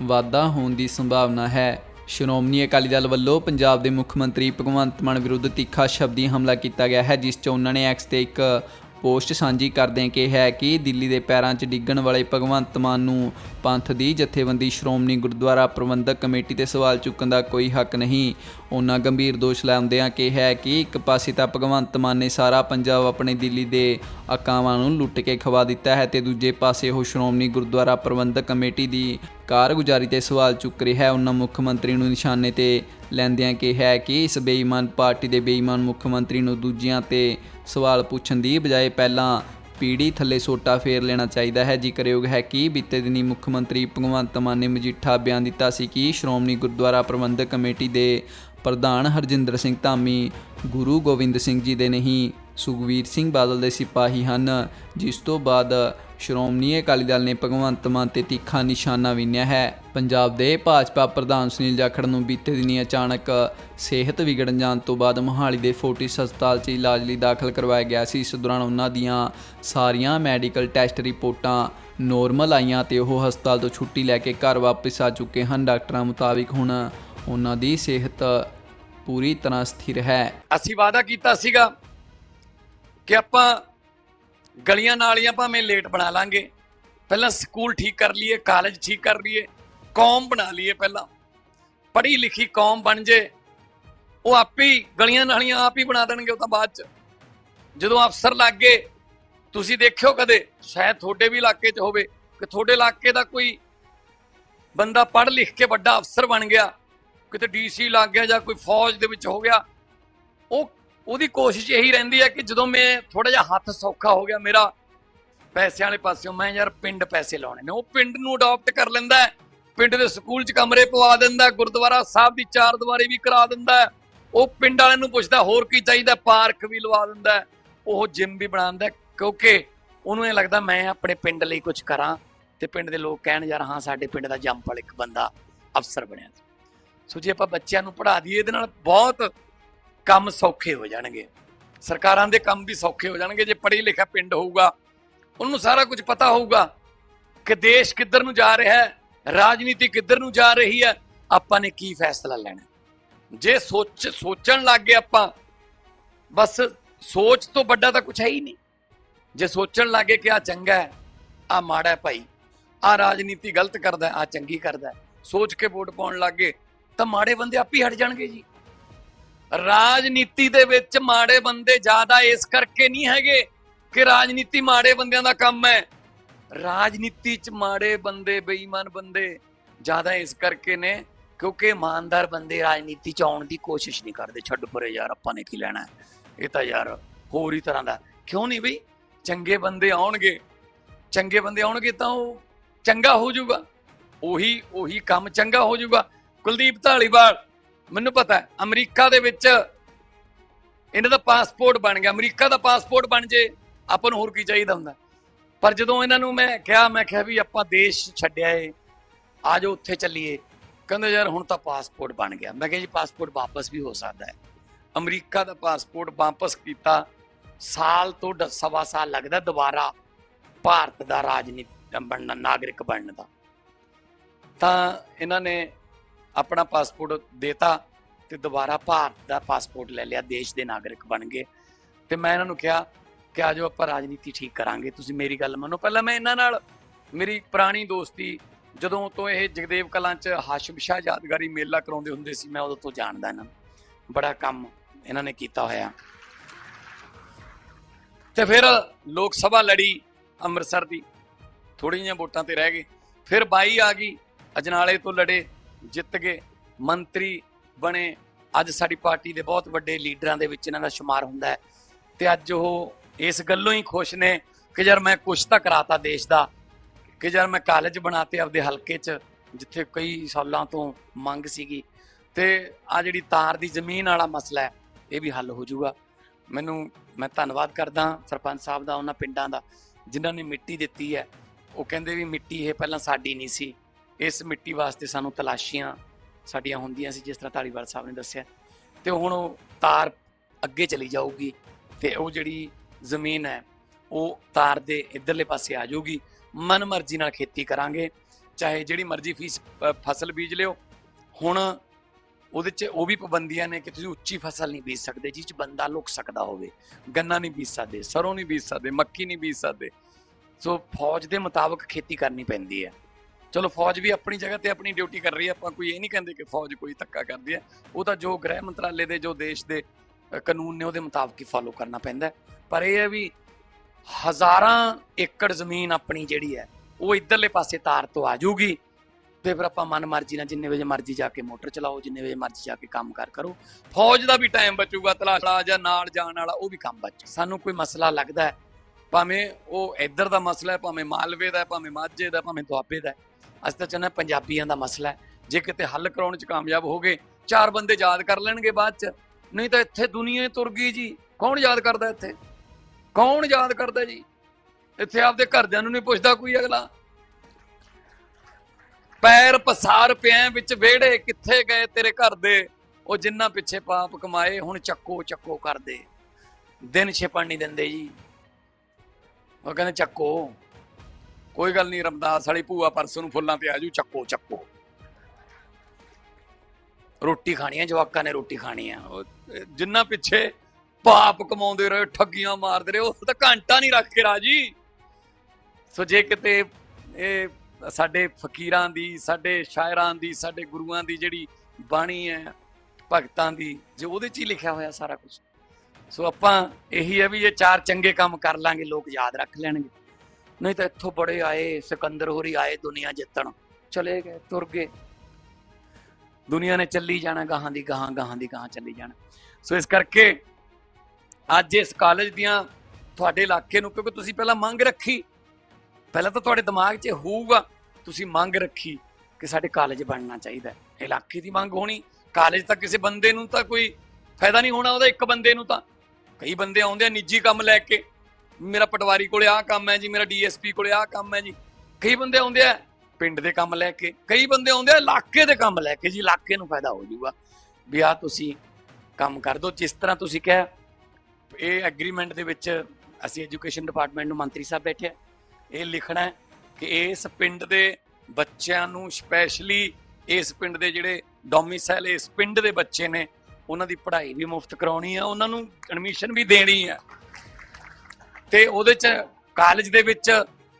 Speaker 1: ਵਾਧਾ ਹੋਣ ਦੀ ਸੰਭਾਵਨਾ ਹੈ। ਸ਼੍ਰੋਮਣੀ ਅਕਾਲੀ ਦਲ ਵੱਲੋਂ ਪੰਜਾਬ ਦੇ ਮੁੱਖ ਮੰਤਰੀ ਭਗਵੰਤ ਮਾਨ ਵਿਰੁੱਧ ਤਿੱਖਾ ਸ਼ਬਦੀ ਹਮਲਾ ਕੀਤਾ ਗਿਆ ਹੈ, ਜਿਸ 'ਚ ਉਹਨਾਂ ਨੇ ਐਕਸ ਤੇ ਇੱਕ ਪੋਸਟ ਸਾਂਝੀ ਕਰਦਿਆਂ ਕਿਹਾ ਕਿ ਦਿੱਲੀ ਦੇ ਪੈਰਾਂ 'ਚ ਡਿੱਗਣ ਵਾਲੇ ਭਗਵੰਤ ਮਾਨ ਨੂੰ ਪੰਥ ਦੀ ਜਥੇਬੰਦੀ ਸ਼੍ਰੋਮਣੀ ਗੁਰਦੁਆਰਾ ਪ੍ਰਬੰਧਕ ਕਮੇਟੀ ਤੇ ਸਵਾਲ ਚੁੱਕਣ ਦਾ ਕੋਈ ਹੱਕ ਨਹੀਂ। ਉਹਨਾਂ ਗੰਭੀਰ ਦੋਸ਼ ਲਾਉਂਦਿਆਂ ਕਿਹਾ ਕਿ ਇੱਕ ਪਾਸੇ ਤਾਂ ਭਗਵੰਤ ਮਾਨ ਨੇ ਸਾਰਾ ਪੰਜਾਬ ਆਪਣੇ ਦਿੱਲੀ ਦੇ ਅਕਾਵਾਂ ਨੂੰ ਲੁੱਟ ਕੇ ਖਵਾ ਦਿੱਤਾ ਹੈ ਤੇ ਦੂਜੇ ਪਾਸੇ ਉਹ ਸ਼੍ਰੋਮਣੀ ਗੁਰਦੁਆਰਾ ਪ੍ਰਬੰਧਕ ਕਮੇਟੀ ਦੀ ਕਾਰਗੁਜ਼ਾਰੀ ਤੇ ਸਵਾਲ ਚੁੱਕ ਰਿਹਾ ਹੈ। ਉਹਨਾਂ ਮੁੱਖ ਮੰਤਰੀ ਨੂੰ ਨਿਸ਼ਾਨੇ ਤੇ ਲੈਂਦਿਆਂ ਕਿਹਾ ਕਿ ਇਸ ਬੇਈਮਾਨ ਪਾਰਟੀ ਦੇ ਬੇਈਮਾਨ ਮੁੱਖ ਮੰਤਰੀ ਨੂੰ ਦੂਜਿਆਂ ਤੇ ਸਵਾਲ ਪੁੱਛਣ ਦੀ ਬਜਾਏ ਪਹਿਲਾਂ ਪੀੜੀ ਥੱਲੇ ਸੋਟਾ ਫੇਰ ਲੈਣਾ ਚਾਹੀਦਾ ਹੈ। ਜ਼ਿਕਰਯੋਗ ਹੈ ਕਿ ਬੀਤੇ ਦਿਨੀ ਮੁੱਖ ਮੰਤਰੀ ਭਗਵੰਤ ਮਾਨ ਨੇ ਮਜੀਠਾ ਬਿਆਨ ਦਿੱਤਾ ਸੀ ਕਿ ਸ਼੍ਰੋਮਣੀ ਗੁਰਦੁਆਰਾ ਪ੍ਰਬੰਧਕ ਕਮੇਟੀ ਦੇ ਪ੍ਰਧਾਨ ਹਰਜਿੰਦਰ ਸਿੰਘ ਧਾਮੀ, ਗੁਰੂ ਗੋਬਿੰਦ ਸਿੰਘ ਜੀ ਦੇ ਨਹੀਂ ਸੁਖਵੀਰ ਸਿੰਘ ਬਾਦਲ ਦੇ ਸਿਪਾਹੀ ਹਨ, ਜਿਸ ਤੋਂ ਬਾਅਦ ਸ਼੍ਰੋਮਣੀ ਅਕਾਲੀ ਦਲ ਨੇ ਭਗਵੰਤ ਮਾਨ ਤੇ ਤਿੱਖਾ ਨਿਸ਼ਾਨਾ ਵਿੰਨਿਆ ਹੈ। ਪੰਜਾਬ ਦੇ ਭਾਜਪਾ ਪ੍ਰਧਾਨ ਸੁਨੀਲ ਜਾਖੜ ਨੂੰ ਬੀਤੇ ਦਿਨੀ ਅਚਾਨਕ ਸਿਹਤ ਵਿਗੜਨ ਜਾਣ ਤੋਂ ਬਾਅਦ ਮੋਹਾਲੀ ਦੇ ਫੋਰਟਿਸ ਹਸਪਤਾਲ 'ਚ ਇਲਾਜ ਲਈ ਦਾਖਲ ਕਰਵਾਇਆ ਗਿਆ ਸੀ। ਇਸ ਦੌਰਾਨ ਉਹਨਾਂ ਦੀਆਂ ਸਾਰੀਆਂ ਮੈਡੀਕਲ ਟੈਸਟ ਰਿਪੋਰਟਾਂ ਨੋਰਮਲ ਆਈਆਂ ਤੇ ਉਹ ਹਸਪਤਾਲ ਤੋਂ ਛੁੱਟੀ ਲੈ ਕੇ ਘਰ ਵਾਪਸ ਆ ਚੁੱਕੇ ਹਨ। ਡਾਕਟਰਾਂ ਮੁਤਾਬਿਕ ਹੁਣ ਉਹਨਾਂ ਦੀ ਸਿਹਤ ਪੂਰੀ ਤਰ੍ਹਾਂ ਸਥਿਰ ਹੈ।
Speaker 2: ਅਸੀਂ ਵਾਅਦਾ ਕੀਤਾ ਸੀਗਾ ਕਿ ਆਪਾਂ ਗਲੀਆਂ ਨਾਲੀਆਂ ਭਾਵੇਂ ਲੇਟ ਬਣਾ ਲਾਂਗੇ, ਪਹਿਲਾਂ ਸਕੂਲ ਠੀਕ ਕਰ ਲਈਏ ਕਾਲਜ ਠੀਕ ਕਰ ਲਈਏ, ਕੌਮ ਬਣਾ ਲਈਏ ਪਹਿਲਾਂ। ਪੜ੍ਹੀ ਲਿਖੀ ਕੌਮ ਬਣ ਜੇ, ਉਹ ਆਪੇ ਹੀ ਗਲੀਆਂ ਨਾਲੀਆਂ ਆਪ ਹੀ ਬਣਾ ਦੇਣਗੇ ਉਹ ਤਾਂ ਬਾਅਦ ਚ। ਜਦੋਂ ਅਫਸਰ ਲੱਗ ਗਏ, ਤੁਸੀਂ ਦੇਖਿਓ ਕਦੇ, ਸ਼ਾਇਦ ਤੁਹਾਡੇ ਵੀ ਇਲਾਕੇ 'ਚ ਹੋਵੇ, ਕਿ ਤੁਹਾਡੇ ਇਲਾਕੇ ਦਾ ਕੋਈ ਬੰਦਾ ਪੜ੍ਹ ਲਿਖ ਕੇ ਵੱਡਾ ਅਫਸਰ ਬਣ ਗਿਆ, ਕਿਤੇ ਡੀਸੀ ਲੱਗ ਗਿਆ ਜਾਂ ਕੋਈ ਫੌਜ ਦੇ ਵਿੱਚ ਹੋ ਗਿਆ, ਉਹ ਉਹਦੀ ਕੋਸ਼ਿਸ਼ ਇਹੀ ਰਹਿੰਦੀ ਹੈ ਕਿ ਜਦੋਂ ਮੈਂ ਥੋੜਾ ਜਿਹਾ ਹੱਥ ਸੌਖਾ ਹੋ ਗਿਆ ਮੇਰਾ ਪੈਸਿਆਂ ਵਾਲੇ ਪਾਸਿਓਂ ਮੈਂ ਯਾਰ ਪਿੰਡ ਪੈਸੇ ਲਾਉਣੇ ਨੇ। ਉਹ ਪਿੰਡ ਨੂੰ ਅਡਾਪਟ ਕਰ ਲੈਂਦਾ ਪਿੰਡ ਦੇ ਸਕੂਲ 'ਚ ਕਮਰੇ ਪਵਾ ਦਿੰਦਾ ਗੁਰਦੁਆਰਾ ਸਾਹਿਬ ਦੀ ਚਾਰ ਦੀਵਾਰੀ ਵੀ ਕਰਾ ਦਿੰਦਾ ਉਹ ਪਿੰਡ ਵਾਲਿਆਂ ਨੂੰ ਪੁੱਛਦਾ ਹੋਰ ਕੀ ਚਾਹੀਦਾ? ਪਾਰਕ ਵੀ ਲਵਾ ਦਿੰਦਾ ਉਹ ਜਿਮ ਵੀ ਬਣਾਉਂਦਾ ਹੈ, ਕਿਉਂਕਿ ਉਹਨੂੰ ਇਹ ਲੱਗਦਾ ਮੈਂ ਆਪਣੇ ਪਿੰਡ ਲਈ ਕੁਝ ਕਰਾਂ ਤੇ ਪਿੰਡ ਦੇ ਲੋਕ ਕਹਿਣ ਯਾਰ ਹਾਂ ਸਾਡੇ ਪਿੰਡ ਦਾ ਜੰਪਲ ਇੱਕ ਬੰਦਾ ਅਫਸਰ ਬਣਿਆ ਸੋ ਜੇ ਆਪਾਂ ਬੱਚਿਆਂ ਨੂੰ ਪੜ੍ਹਾ ਦਈਏ ਇਹਦੇ ਨਾਲ ਬਹੁਤ ਕੰਮ ਸੌਖੇ ਹੋ ਜਾਣਗੇ। ਸਰਕਾਰਾਂ ਦੇ ਕੰਮ ਵੀ ਸੌਖੇ ਹੋ ਜਾਣਗੇ। ਜੇ ਪੜ੍ਹੇ ਲਿਖਿਆ ਪਿੰਡ ਹੋਊਗਾ, ਉਹਨੂੰ ਸਾਰਾ ਕੁਝ ਪਤਾ ਹੋਊਗਾ ਕਿ ਦੇਸ਼ ਕਿੱਧਰ ਨੂੰ ਜਾ ਰਿਹਾ ਹੈ, ਰਾਜਨੀਤੀ ਕਿੱਧਰ ਨੂੰ ਜਾ ਰਹੀ ਹੈ, ਆਪਾਂ ਨੇ ਕੀ ਫੈਸਲਾ ਲੈਣਾ ਜੇ ਸੋਚ, ਸੋਚਣ ਲੱਗ ਗਏ ਆਪਾਂ, ਬਸ ਸੋਚ ਤੋਂ ਵੱਡਾ ਤਾਂ ਕੁਝ ਹੈ ਹੀ ਨਹੀਂ। ਜੇ ਸੋਚਣ ਲੱਗ ਗਏ ਕਿ ਆ ਚੰਗਾ ਹੈ ਆ ਮਾੜਾ ਹੈ ਭਾਈ ਆ ਰਾਜਨੀਤੀ ਗਲਤ ਕਰਦਾ ਆ ਚੰਗੀ ਕਰਦਾ ਸੋਚ ਕੇ ਵੋਟ ਪਾਉਣ ਲੱਗ ਗਏ, ਤਾਂ ਮਾੜੇ ਬੰਦੇ ਆਪ ਹੀ ਹਟ ਜਾਣਗੇ ਜੀ। ਰਾਜਨੀਤੀ ਦੇ ਵਿੱਚ ਮਾੜੇ ਬੰਦੇ ਜ਼ਿਆਦਾ ਇਸ ਕਰਕੇ ਨਹੀਂ ਹੈਗੇ ਕਿ ਰਾਜਨੀਤੀ ਮਾੜੇ ਬੰਦਿਆਂ ਦਾ ਕੰਮ ਹੈ। ਰਾਜਨੀਤੀ 'ਚ ਮਾੜੇ ਬੰਦੇ, ਬੇਈਮਾਨ ਬੰਦੇ ਜ਼ਿਆਦਾ ਇਸ ਕਰਕੇ ਨੇ ਕਿਉਂਕਿ ਇਮਾਨਦਾਰ ਬੰਦੇ ਰਾਜਨੀਤੀ 'ਚ ਆਉਣ ਦੀ ਕੋਸ਼ਿਸ਼ ਨਹੀਂ ਕਰਦੇ। ਛੱਡ ਪਰੇ ਯਾਰ, ਆਪਾਂ ਨੇ ਕੀ ਲੈਣਾ? ਇਹ ਤਾਂ ਯਾਰ ਹੋਰ ਹੀ ਤਰ੍ਹਾਂ ਦਾ। ਕਿਉਂ ਨਹੀਂ ਬਈ? ਚੰਗੇ ਬੰਦੇ ਆਉਣਗੇ। ਚੰਗੇ ਬੰਦੇ ਆਉਣਗੇ ਤਾਂ ਉਹ ਚੰਗਾ ਹੋ ਜਾਊਗਾ। ਉਹੀ ਉਹੀ ਕੰਮ ਚੰਗਾ ਹੋ ਜਾਊਗਾ। ਕੁਲਦੀਪ ਢਾਲੀਵਾਲ ਮੈਨੂੰ ਪਤਾ ਹੈ, ਅਮਰੀਕਾ ਦੇ ਵਿੱਚ ਇਹਨਾਂ ਦਾ ਪਾਸਪੋਰਟ ਬਣ ਗਿਆ। ਅਮਰੀਕਾ ਦਾ ਪਾਸਪੋਰਟ ਬਣ ਜੇ, ਆਪਾਂ ਨੂੰ ਹੋਰ ਕੀ ਚਾਹੀਦਾ ਹੁੰਦਾ? ਪਰ ਜਦੋਂ ਇਹਨਾਂ ਨੂੰ ਮੈਂ ਕਿਹਾ ਮੈਂ ਕਿਹਾ ਵੀ ਆਪਾਂ ਦੇਸ਼ ਛੱਡਿਆ ਏ, ਆ ਜਾਓ, ਉੱਥੇ ਚੱਲੀਏ। ਕਹਿੰਦੇ ਯਾਰ, ਹੁਣ ਤਾਂ ਪਾਸਪੋਰਟ ਬਣ ਗਿਆ। ਮੈਂ ਕਿਹਾ ਜੀ ਪਾਸਪੋਰਟ ਵਾਪਸ ਵੀ ਹੋ ਸਕਦਾ ਹੈ। ਅਮਰੀਕਾ ਦਾ ਪਾਸਪੋਰਟ ਵਾਪਸ ਕੀਤਾ। ਸਾਲ ਤੋਂ ਸਵਾ ਸਾਲ ਲੱਗਦਾ ਦੁਬਾਰਾ ਭਾਰਤ ਦਾ ਰਾਜਨੀਤੀ ਬਣਨ, ਨਾਗਰਿਕ ਬਣਨ ਦਾ। ਤਾਂ ਇਹਨਾਂ ਨੇ ਆਪਣਾ ਪਾਸਪੋਰਟ ਦੇਤਾ ਤੇ ਦੁਬਾਰਾ ਭਾਰਤ ਦਾ ਪਾਸਪੋਰਟ ਲੈ ਲਿਆ, ਦੇਸ਼ ਦੇ ਨਾਗਰਿਕ ਬਣ ਗਏ। ਤੇ ਮੈਂ ਇਹਨਾਂ ਨੂੰ ਕਿਹਾ ਕਿ ਆਜੋ ਆਪਾਂ ਰਾਜਨੀਤੀ ਠੀਕ ਕਰਾਂਗੇ। ਤੁਸੀਂ ਮੇਰੀ ਗੱਲ ਮੰਨੋ। ਪਹਿਲਾਂ ਮੈਂ ਇਹਨਾਂ ਨਾਲ, ਮੇਰੀ ਪੁਰਾਣੀ ਦੋਸਤੀ, ਜਦੋਂ ਤੋਂ ਇਹ ਜਗਦੇਵ ਕਲਾਂ ਚ ਹਾਸ਼ਮ ਸ਼ਾਹ ਯਾਦਗਾਰੀ ਮੇਲਾ ਕਰਾਉਂਦੇ ਹੁੰਦੇ ਸੀ, ਮੈਂ ਉਦੋਂ ਤੋਂ ਜਾਣਦਾ ਇਹਨਾਂ ਨੂੰ। ਬੜਾ ਕੰਮ ਇਹਨਾਂ ਨੇ ਕੀਤਾ ਹੋਇਆ। ਤੇ ਫਿਰ ਲੋਕ ਸਭਾ ਲੜੀ ਅੰਮ੍ਰਿਤਸਰ ਦੀ। ਥੋੜੀ ਜਿਹੀਆਂ ਵੋਟਾਂ ਤੇ ਰਹਿ ਗਏ। ਫਿਰ ਬਾਈ ਆ ਗਈ, ਅਜਨਾਲੇ ਤੋਂ ਲੜੇ। ਜਿੱਤ ਗਏ। ਮੰਤਰੀ ਬਣੇ। ਅੱਜ ਸਾਡੀ ਪਾਰਟੀ ਦੇ ਬਹੁਤ ਵੱਡੇ ਲੀਡਰਾਂ ਦੇ ਵਿੱਚ ਇਹਨਾਂ ਦਾ ਸ਼ੁਮਾਰ ਹੁੰਦਾ ਹੈ। ਤੇ ਅੱਜ ਉਹ ਇਸ ਗੱਲੋਂ ਹੀ ਖੁਸ਼ ਨੇ ਕਿ ਯਾਰ ਮੈਂ ਕੁਛ ਤਾਂ ਕਰਾਤਾ ਦੇਸ਼ ਦਾ। ਕਿ ਯਾਰ ਮੈਂ ਕਾਲਜ ਬਣਾਤੇ ਆਪਦੇ ਹਲਕੇ 'ਚ, ਜਿੱਥੇ ਕਈ ਸਾਲਾਂ ਤੋਂ ਮੰਗ ਸੀਗੀ। ਤੇ ਆ ਜਿਹੜੀ ਤਾਰ ਦੀ ਜ਼ਮੀਨ ਵਾਲਾ ਮਸਲਾ ਹੈ, ਇਹ ਵੀ ਹੱਲ ਹੋ ਜਾਊਗਾ। ਮੈਨੂੰ, ਮੈਂ ਧੰਨਵਾਦ ਕਰਦਾ ਸਰਪੰਚ ਸਾਹਿਬ ਦਾ, ਉਹਨਾਂ ਪਿੰਡਾਂ ਦਾ, ਜਿਨ੍ਹਾਂ ਨੇ ਮਿੱਟੀ ਦਿੱਤੀ ਹੈ। ਉਹ ਕਹਿੰਦੇ ਵੀ ਮਿੱਟੀ ਇਹ ਪਹਿਲਾਂ ਸਾਡੀ ਨਹੀਂ ਸੀ। ਇਸ ਮਿੱਟੀ ਵਾਸਤੇ ਸਾਨੂੰ ਤਲਾਸ਼ੀਆਂ ਸਾਡੀਆਂ ਹੁੰਦੀਆਂ ਸੀ, ਜਿਸ ਤਰ੍ਹਾਂ ਧਾਲੀਵਾਲ ਸਾਹਿਬ ਨੇ ਦੱਸਿਆ। ਤੇ ਹੁਣ ਉਹ ਤਾਰ ਅੱਗੇ ਚਲੀ ਜਾਊਗੀ ਤੇ ਉਹ ਜਿਹੜੀ ਜ਼ਮੀਨ ਹੈ, ਉਹ ਤਾਰ ਦੇ ਇਧਰਲੇ ਪਾਸੇ ਆ ਜਾਊਗੀ। ਮਨ ਮਰਜ਼ੀ ਨਾਲ ਖੇਤੀ ਕਰਾਂਗੇ, ਚਾਹੇ ਜਿਹੜੀ ਮਰਜ਼ੀ ਫੀਸ ਫਸਲ ਬੀਜ ਲਿਓ। ਹੁਣ ਉਹਦੇ 'ਚ ਉਹ ਵੀ ਪਾਬੰਦੀਆਂ ਨੇ ਕਿ ਤੁਸੀਂ ਉੱਚੀ ਫਸਲ ਨਹੀਂ ਬੀਜ ਸਕਦੇ, ਜਿਸ 'ਚ ਬੰਦਾ ਲੁਕ ਸਕਦਾ ਹੋਵੇ। ਗੰਨਾ ਨਹੀਂ ਬੀਜ ਸਕਦੇ, ਸਰੋਂ ਨਹੀਂ ਬੀਜ ਸਕਦੇ, ਮੱਕੀ ਨਹੀਂ ਬੀਜ ਸਕਦੇ। ਸੋ ਫੌਜ ਦੇ ਮੁਤਾਬਕ ਖੇਤੀ ਕਰਨੀ ਪੈਂਦੀ ਹੈ। ਚਲੋ ਫੌਜ ਵੀ ਆਪਣੀ ਜਗ੍ਹਾ ਤੇ ਆਪਣੀ ਡਿਊਟੀ ਕਰ ਰਹੀ ਹੈ ਆਪਾਂ ਕੋਈ ਇਹ ਨਹੀਂ ਕਹਿੰਦੇ ਕਿ ਫੌਜ ਕੋਈ ਧੱਕਾ ਕਰਦੀ ਹੈ। ਉਹ ਤਾਂ ਜੋ ਗ੍ਰਹਿ ਮੰਤਰਾਲੇ ਦੇ ਜੋ ਦੇਸ਼ ਦੇ ਕਾਨੂੰਨ ਨੇ ਉਹਦੇ ਮੁਤਾਬਕ ਹੀ ਫਾਲੋ ਕਰਨਾ ਪੈਂਦਾ ਪਰ ਇਹ ਹੈ ਵੀ ਹਜ਼ਾਰਾਂ ਏਕੜ ਜ਼ਮੀਨ ਆਪਣੀ ਜਿਹੜੀ ਹੈ ਉਹ ਇਧਰਲੇ ਪਾਸੇ ਤਾਰ ਤੋਂ ਆ ਜਾਊਗੀ ਤੇ ਫਿਰ ਆਪਾਂ ਮਨ ਮਰਜ਼ੀ ਨਾਲ ਜਿੰਨੇ ਵਜੇ ਮਰਜ਼ੀ ਜਾ ਕੇ ਮੋਟਰ ਚਲਾਓ ਜਿੰਨੇ ਵਜੇ ਮਰਜ਼ੀ ਜਾ ਕੇ ਕੰਮ ਕਾਰ ਕਰੋ। ਫੌਜ ਦਾ ਵੀ ਟਾਈਮ ਬਚੂਗਾ ਤਲਾਸ਼ਾ ਜਾਂ ਨਾਲ ਜਾਣ ਵਾਲਾ ਉਹ ਵੀ ਕੰਮ ਬਚ ਸਾਨੂੰ ਕੋਈ ਮਸਲਾ ਲੱਗਦਾ ਭਾਵੇਂ ਉਹ ਇੱਧਰ ਦਾ ਮਸਲਾ ਹੈ ਭਾਵੇਂ ਮਾਲਵੇ ਦਾ ਹੈ, ਭਾਵੇਂ ਮਾਝੇ ਦਾ ਭਾਵੇਂ ਦੁਆਬੇ ਦਾ ਹੈ। ਅਸੀਂ ਤਾਂ ਚਾਹੁੰਦੇ ਹਾਂ ਪੰਜਾਬੀਆਂ ਦਾ ਮਸਲਾ ਹੈ। ਜੇ ਕਿਤੇ ਹੱਲ ਕਰਾਉਣ ਚ ਕਾਮਯਾਬ ਹੋ ਗਏ ਚਾਰ ਬੰਦੇ ਯਾਦ ਕਰ ਲੈਣਗੇ ਬਾਅਦ ਚ। ਨਹੀਂ ਤਾਂ ਇੱਥੇ ਦੁਨੀਆ ਹੀ ਤੁਰ ਗਈ ਜੀ। ਕੌਣ ਯਾਦ ਕਰਦਾ ਇੱਥੇ? ਕੌਣ ਯਾਦ ਕਰਦਾ ਜੀ? ਇੱਥੇ ਆਪਦੇ ਘਰਦਿਆਂ ਨੂੰ ਨਹੀਂ ਪੁੱਛਦਾ ਕੋਈ ਅਗਲਾ। ਪੈਰ ਪਸਾਰ ਪਿਆ ਵਿੱਚ ਵਿਹੜੇ ਕਿੱਥੇ ਗਏ ਤੇਰੇ ਘਰ ਦੇ? ਉਹ ਜਿੰਨਾ ਪਿੱਛੇ ਪਾਪ ਕਮਾਏ, ਹੁਣ ਚੱਕੋ ਚੱਕੋ ਕਰਦੇ। ਦਿਨ ਛਿਪਣ ਨਹੀਂ ਦਿੰਦੇ ਜੀ। ਉਹ ਕਹਿੰਦੇ, ਚੱਕੋ। ਕੋਈ ਗੱਲ ਨਹੀਂ, ਰਮਦਾਸ ਵਾਲੀ ਭੂਆ ਪਰਸੋਂ ਨੂੰ ਫੁੱਲਾਂ ਤੇ ਆਜੂ ਚੱਕੋ ਚੱਕੋ। ਰੋਟੀ ਖਾਣੀ ਹੈ ਜਵਾਕਾਂ ਨੇ ਰੋਟੀ ਖਾਣੀ ਹੈ ਜਿੰਨਾ ਪਿੱਛੇ ਪਾਪ ਕਮਾਉਂਦੇ ਰਹੇ, ਠੱਗੀਆਂ ਮਾਰਦੇ ਰਹੇ, ਉਹ ਤਾਂ ਘੰਟਾ ਨਹੀਂ ਰੱਖ ਕੇ ਰਾਜੀ। ਸੋ ਜੇ ਕਿਤੇ ਇਹ ਸਾਡੇ ਫਕੀਰਾਂ ਦੀ, ਸਾਡੇ ਸ਼ਾਇਰਾਂ ਦੀ, ਸਾਡੇ ਗੁਰੂਆਂ ਦੀ ਜਿਹੜੀ ਬਾਣੀ ਹੈ, ਭਗਤਾਂ ਦੀ, ਜੇ ਉਹਦੇ 'ਚ ਹੀ ਲਿਖਿਆ ਹੋਇਆ ਸਾਰਾ ਕੁਝ ਸੋ ਆਪਾਂ ਇਹੀ ਹੈ ਵੀ ਇਹ ਚਾਰ ਚੰਗੇ ਕੰਮ ਕਰ ਲਾਂਗੇ, ਲੋਕ ਯਾਦ ਰੱਖ ਲੈਣਗੇ। ਨਹੀਂ ਤਾਂ ਇੱਥੋਂ ਬੜੇ ਆਏ, ਸਿਕੰਦਰ ਹੋਰੀ ਆਏ ਦੁਨੀਆ ਜਿੱਤਣ। ਚਲੇ ਗਏ, ਤੁਰ ਗਏ। ਦੁਨੀਆ ਨੇ ਚੱਲੀ ਜਾਣਾ, ਗਾਹਾਂ ਦੀ ਗਾਹਾਂ ਗਾਹਾਂ ਦੀ ਗਾਹਾਂ ਚੱਲੀ ਜਾਣਾ। ਸੋ ਇਸ ਕਰਕੇ ਅੱਜ ਇਸ ਕਾਲਜ ਦੀਆਂ ਤੁਹਾਡੇ ਇਲਾਕੇ ਨੂੰ, ਕਿਉਂਕਿ ਤੁਸੀਂ ਪਹਿਲਾਂ ਮੰਗ ਰੱਖੀ। ਪਹਿਲਾਂ ਤਾਂ ਤੁਹਾਡੇ ਦਿਮਾਗ 'ਚ ਹੋਊਗਾ, ਤੁਸੀਂ ਮੰਗ ਰੱਖੀ ਕਿ ਸਾਡੇ ਕਾਲਜ ਬਣਨਾ ਚਾਹੀਦਾ ਇਲਾਕੇ ਦੀ ਮੰਗ ਹੋਣੀ, ਕਾਲਜ ਤਾਂ ਕਿਸੇ ਬੰਦੇ ਨੂੰ ਤਾਂ ਕੋਈ ਫਾਇਦਾ ਨਹੀਂ ਹੋਣਾ ਉਹਦਾ, ਇੱਕ ਬੰਦੇ ਨੂੰ ਤਾਂ। ਕਈ ਬੰਦੇ ਆਉਂਦੇ ਆ ਨਿੱਜੀ ਕੰਮ ਲੈ ਕੇ ਮੇਰਾ ਪਟਵਾਰੀ ਕੋਲੇ ਆਹ ਕੰਮ ਹੈ ਜੀ, ਮੇਰਾ ਡੀਐਸਪੀ ਕੋਲੇ ਆਹ ਕੰਮ ਹੈ ਜੀ। ਕਈ ਬੰਦੇ ਆਉਂਦੇ ਆ ਪਿੰਡ ਦੇ ਕੰਮ ਲੈ ਕੇ, ਕਈ ਬੰਦੇ ਆਉਂਦੇ ਆ ਇਲਾਕੇ ਦੇ ਕੰਮ ਲੈ ਕੇ ਜੀ, ਇਲਾਕੇ ਨੂੰ ਫਾਇਦਾ ਹੋ ਜਾਊਗਾ। ਵੀ ਆ ਤੁਸੀਂ ਕੰਮ ਕਰ ਦਿਓ ਜਿਸ ਤਰ੍ਹਾਂ ਤੁਸੀਂ ਕਿਹਾ, ਇਹ ਐਗਰੀਮੈਂਟ ਦੇ ਵਿੱਚ ਅਸੀਂ ਐਜੂਕੇਸ਼ਨ ਡਿਪਾਰਟਮੈਂਟ ਨੂੰ ਮੰਤਰੀ ਸਾਹਿਬ ਬੈਠੇ ਆ। ਇਹ ਲਿਖਣਾ ਕਿ ਇਸ ਪਿੰਡ ਦੇ ਬੱਚਿਆਂ ਨੂੰ ਸਪੈਸ਼ਲੀ ਇਸ ਪਿੰਡ ਦੇ ਜਿਹੜੇ ਡੋਮਿਸਾਈਲ ਇਸ ਪਿੰਡ ਦੇ ਬੱਚੇ ਨੇ, ਉਹਨਾਂ ਦੀ ਪੜ੍ਹਾਈ ਵੀ ਮੁਫਤ ਕਰਾਉਣੀ ਆ, ਉਹਨਾਂ ਨੂੰ ਐਡਮਿਸ਼ਨ ਵੀ ਦੇਣੀ ਆ। ਤੇ ਉਹਦੇ ਚ ਕਾਲਜ ਦੇ ਵਿੱਚ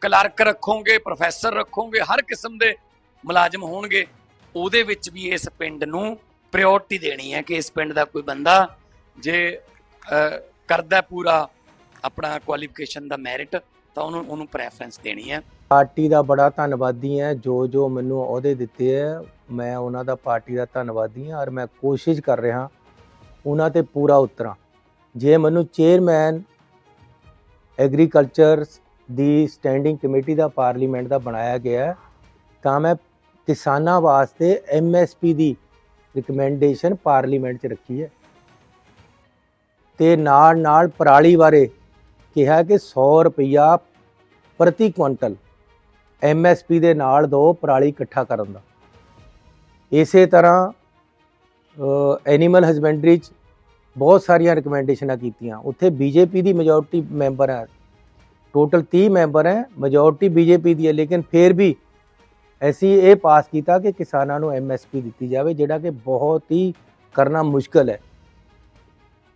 Speaker 2: ਕਲਰਕ ਰੱਖੋਗੇ ਪ੍ਰੋਫੈਸਰ ਰੱਖੋਗੇ, ਹਰ ਕਿਸਮ ਦੇ ਮੁਲਾਜ਼ਮ ਹੋਣਗੇ। ਉਹਦੇ ਵਿੱਚ ਵੀ ਇਸ ਪਿੰਡ ਨੂੰ ਪ੍ਰਾਇੋਰਟੀ ਦੇਣੀ ਹੈ ਕਿ ਇਸ ਪਿੰਡ ਦਾ ਕੋਈ ਬੰਦਾ ਜੇ ਕਰਦਾ ਪੂਰਾ ਆਪਣਾ ਕੁਆਲੀਫਿਕੇਸ਼ਨ ਦਾ ਮੈਰਿਟ ਤਾਂ ਉਹਨੂੰ ਉਹਨੂੰ ਪ੍ਰੈਫਰੈਂਸ ਦੇਣੀ ਹੈ।
Speaker 3: ਪਾਰਟੀ ਦਾ ਬੜਾ ਧੰਨਵਾਦੀ ਹਾਂ, ਜੋ ਜੋ ਮੈਨੂੰ ਅਹੁਦੇ ਦਿੱਤੇ ਹੈ, ਮੈਂ ਉਹਨਾਂ ਦਾ ਪਾਰਟੀ ਦਾ ਧੰਨਵਾਦੀ ਹਾਂ ਔਰ ਮੈਂ ਕੋਸ਼ਿਸ਼ ਕਰ ਰਿਹਾ ਉਹਨਾਂ ਤੇ ਪੂਰਾ ਉਤਰਾਂ। ਜੇ ਮੈਨੂੰ ਚੇਅਰਮੈਨ ਐਗਰੀਕਲਚਰ ਦੀ ਸਟੈਂਡਿੰਗ ਕਮੇਟੀ ਦਾ ਪਾਰਲੀਮੈਂਟ ਦਾ ਬਣਾਇਆ ਗਿਆ ਤਾਂ ਮੈਂ ਕਿਸਾਨਾਂ ਵਾਸਤੇ ਐਮਐਸਪੀ ਦੀ ਰਿਕਮੈਂਡੇਸ਼ਨ ਪਾਰਲੀਮੈਂਟ 'ਚ ਰੱਖੀ ਹੈ। ਤੇ ਨਾਲ ਨਾਲ ਪਰਾਲੀ ਬਾਰੇ ਕਿਹਾ ਕਿ 100 ਰੁਪਇਆ ਪ੍ਰਤੀ ਕੁਇੰਟਲ ਐਮਐਸਪੀ ਦੇ ਨਾਲ ਦੋ ਪਰਾਲੀ ਇਕੱਠਾ ਕਰਨ ਦਾ। ਇਸੇ ਤਰ੍ਹਾਂ ਐਨੀਮਲ ਹਸਬੈਂਡਰੀ ਚ ਬਹੁਤ ਸਾਰੀਆਂ ਰਿਕਮੈਂਡੇਸ਼ਨਾਂ ਕੀਤੀਆਂ। ਉੱਥੇ ਬੀਜੇਪੀ ਦੀ ਮੈਜੋਰਟੀ ਮੈਂਬਰ ਹੈ ਟੋਟਲ 30 ਮੈਂਬਰ ਹੈ ਮੈਜੋਰਟੀ ਬੀਜੇਪੀ ਦੀ ਹੈ, ਲੇਕਿਨ ਫਿਰ ਵੀ ਅਸੀਂ ਇਹ ਪਾਸ ਕੀਤਾ ਕਿ ਕਿਸਾਨਾਂ ਨੂੰ ਐਮਐਸਪੀ ਦਿੱਤੀ ਜਾਵੇ, ਜਿਹੜਾ ਕਿ ਬਹੁਤ ਹੀ ਕਰਨਾ ਮੁਸ਼ਕਲ ਹੈ।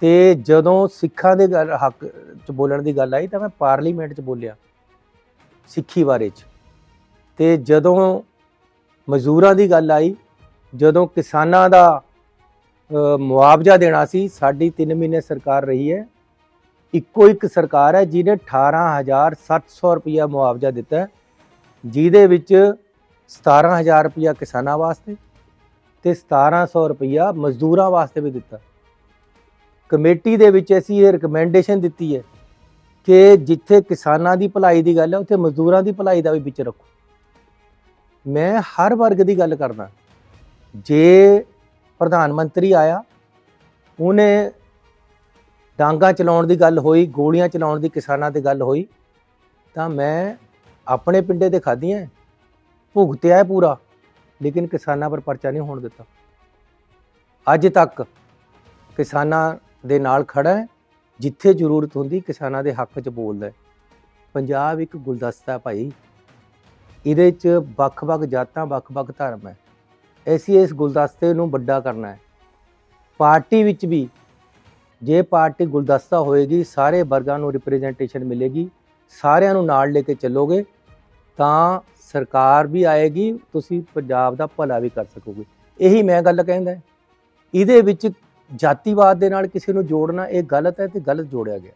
Speaker 3: ਤੇ ਜਦੋਂ ਸਿੱਖਾਂ ਦੇ ਗੱਲ, ਹੱਕ ਚ ਬੋਲਣ ਦੀ ਗੱਲ ਆਈ ਤਾਂ ਮੈਂ ਪਾਰਲੀਮੈਂਟ ਚ ਬੋਲਿਆ, ਸਿੱਖੀ ਬਾਰੇ ਚ। ਤੇ ਜਦੋਂ ਮਜ਼ਦੂਰਾਂ ਦੀ ਗੱਲ ਆਈ, ਜਦੋਂ ਕਿਸਾਨਾਂ ਦਾ ਮੁਆਵਜ਼ਾ ਦੇਣਾ ਸੀ, ਸਾਡੀ 3 ਮਹੀਨੇ ਸਰਕਾਰ ਰਹੀ ਹੈ। ਇੱਕੋ ਇੱਕ ਸਰਕਾਰ ਹੈ ਜਿਹਨੇ 18700 ਰੁਪਇਆ ਮੁਆਵਜ਼ਾ ਦਿੱਤਾ ਜਿਹਦੇ ਵਿੱਚ 17000 ਰੁਪਇਆ ਕਿਸਾਨਾਂ ਵਾਸਤੇ ਤੇ 1700 ਰੁਪਇਆ ਮਜ਼ਦੂਰਾਂ ਵਾਸਤੇ ਵੀ ਦਿੱਤਾ। ਕਮੇਟੀ ਦੇ ਵਿੱਚ ਅਸੀਂ ਇਹ ਰეკਮੈਂਡੇਸ਼ਨ ਦਿੱਤੀ ਹੈ ਕਿ ਜਿੱਥੇ ਕਿਸਾਨਾਂ ਦੀ ਭਲਾਈ ਦੀ ਗੱਲ ਹੈ, ਉੱਥੇ ਮਜ਼ਦੂਰਾਂ ਦੀ ਭਲਾਈ ਦਾ ਵੀ ਵਿੱਚ ਰੱਖੋ। ਮੈਂ ਹਰ ਵਰਗ ਦੀ ਗੱਲ ਕਰਦਾ, ਜੇ ਪ੍ਰਧਾਨ ਮੰਤਰੀ ਆਇਆ, ਉਹਨੇ ਡਾਂਗਾ ਚਲਾਉਣ ਦੀ ਗੱਲ ਹੋਈ, ਗੋਲੀਆਂ ਚਲਾਉਣ ਦੀ ਕਿਸਾਨਾਂ ਤੇ ਗੱਲ ਹੋਈ, ਤਾਂ ਮੈਂ ਆਪਣੇ ਪਿੰਡੇ ਤੇ ਖਾਧੀਆਂ ਭੁਗਤਿਆ ਹੈ ਪੂਰਾ, ਲੇਕਿਨ ਕਿਸਾਨਾਂ ਪਰ ਪਰਚਾ ਨਹੀਂ ਹੋਣ ਦਿੱਤਾ। ਅੱਜ ਤੱਕ ਕਿਸਾਨਾਂ ਦੇ ਨਾਲ ਖੜਾ ਹੈ ਜਿੱਥੇ ਜ਼ਰੂਰਤ ਹੁੰਦੀ ਕਿਸਾਨਾਂ ਦੇ ਹੱਕ 'ਚ ਬੋਲਦਾ ਪੰਜਾਬ ਇੱਕ ਗੁਲਦਸਤਾ ਭਾਈ, ਇਹਦੇ 'ਚ ਵੱਖ-ਵੱਖ ਜਾਤਾਂ, ਵੱਖ-ਵੱਖ ਧਰਮ ਹੈ ਅਸੀਂ ਇਸ ਗੁਲਦਸਤੇ ਨੂੰ ਵੱਡਾ ਕਰਨਾ ਹੈ। ਪਾਰਟੀ ਵਿੱਚ ਵੀ ਜੇ ਪਾਰਟੀ ਗੁਲਦਸਤਾ ਹੋਏਗੀ, ਸਾਰੇ ਵਰਗਾਂ ਨੂੰ ਰਿਪਰੈਜ਼ੈਂਟੇਸ਼ਨ ਮਿਲੇਗੀ, ਸਾਰਿਆਂ ਨੂੰ ਨਾਲ ਲੈ ਕੇ ਚੱਲੋਗੇ, ਤਾਂ ਸਰਕਾਰ ਵੀ ਆਏਗੀ, ਤੁਸੀਂ ਪੰਜਾਬ ਦਾ ਭਲਾ ਵੀ ਕਰ ਸਕੋਗੇ। ਇਹੀ ਮੈਂ ਗੱਲ ਕਹਿੰਦਾ ਇਹਦੇ ਵਿੱਚ ਜਾਤੀਵਾਦ ਦੇ ਨਾਲ ਕਿਸੇ ਨੂੰ ਜੋੜਨਾ, ਇਹ ਗਲਤ ਹੈ ਤੇ ਗਲਤ ਜੋੜਿਆ ਗਿਆ।